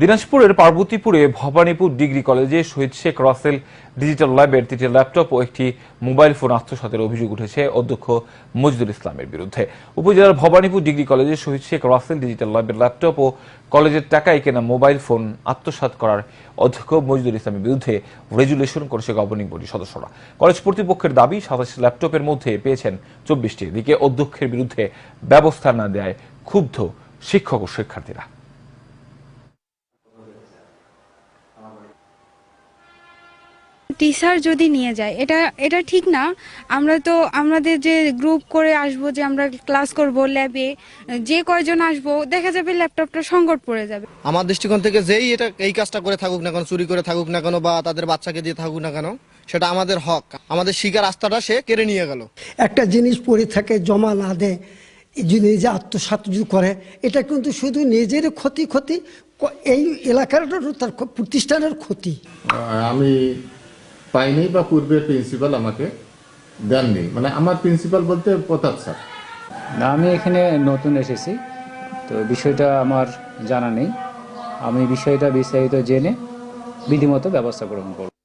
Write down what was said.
দিনাজপুরের পার্বতীপুরে ভবানীপুর ডিগ্রি কলেজে শহীদ শেখ রাসেল ডিজিটাল ল্যাবের তিনটি ল্যাপটপ ও একটি মোবাইল ফোন আত্মসাতের অভিযোগ উঠেছে অধ্যক্ষ মজদুল ইসলামের বিরুদ্ধে। উপজেলার ভবানীপুর ডিগ্রি কলেজে শহীদ শেখ রাসেল ডিজিটাল ল্যাবের ল্যাপটপ ও কলেজের টাকায় কেনা মোবাইল ফোন আত্মসাৎ করার অধ্যক্ষ মজদুল ইসলামের বিরুদ্ধে রেজুলেশন করেছে গভর্নিং বডির সদস্যরা। কলেজ কর্তৃপক্ষের দাবি, সাতাশ ল্যাপটপের মধ্যে পেয়েছেন চব্বিশটি এদিকে অধ্যক্ষের বিরুদ্ধে ব্যবস্থা না দেয় ক্ষুব্ধ শিক্ষক ও শিক্ষার্থীরা। টিচার যদি নিয়ে যায় এটা এটা ঠিক না। আমরা তো আমাদের যে গ্রুপ করে আসব যে আমরা ক্লাস করব ল্যাবে যে কয়জন আসব দেখা যাবে ল্যাপটপটা সংকট পড়ে যাবে। আমার দৃষ্টিকোণ থেকে যেই এটা এই কাজটা করে থাকুক না কেন চুরি করে থাকুক না কেন বা তাদের বাচ্চাকে দিয়ে থাকুক না কেন সেটা আমাদের হক। আমাদের শিকার রাস্তাটা সে কেড়ে নিয়ে গেল। একটা জিনিস পড়ে থাকে জমা না দেয় যদি নিজে আত্মসাৎ যদি করে এটা কিন্তু শুধু নিজের ক্ষতি ক্ষতি এই এলাকাটারও তার প্রতিষ্ঠানের ক্ষতি। আমি পাইনি বা পূর্বের প্রিন্সিপাল আমাকে দেননি। মানে আমার প্রিন্সিপাল বলতে প্রতাপ স্যার। না, আমি এখানে নতুন এসেছি, তো বিষয়টা আমার জানা নেই। আমি বিষয়টা বিস্তারিত জেনে বিধিমতো ব্যবস্থা গ্রহণ করব।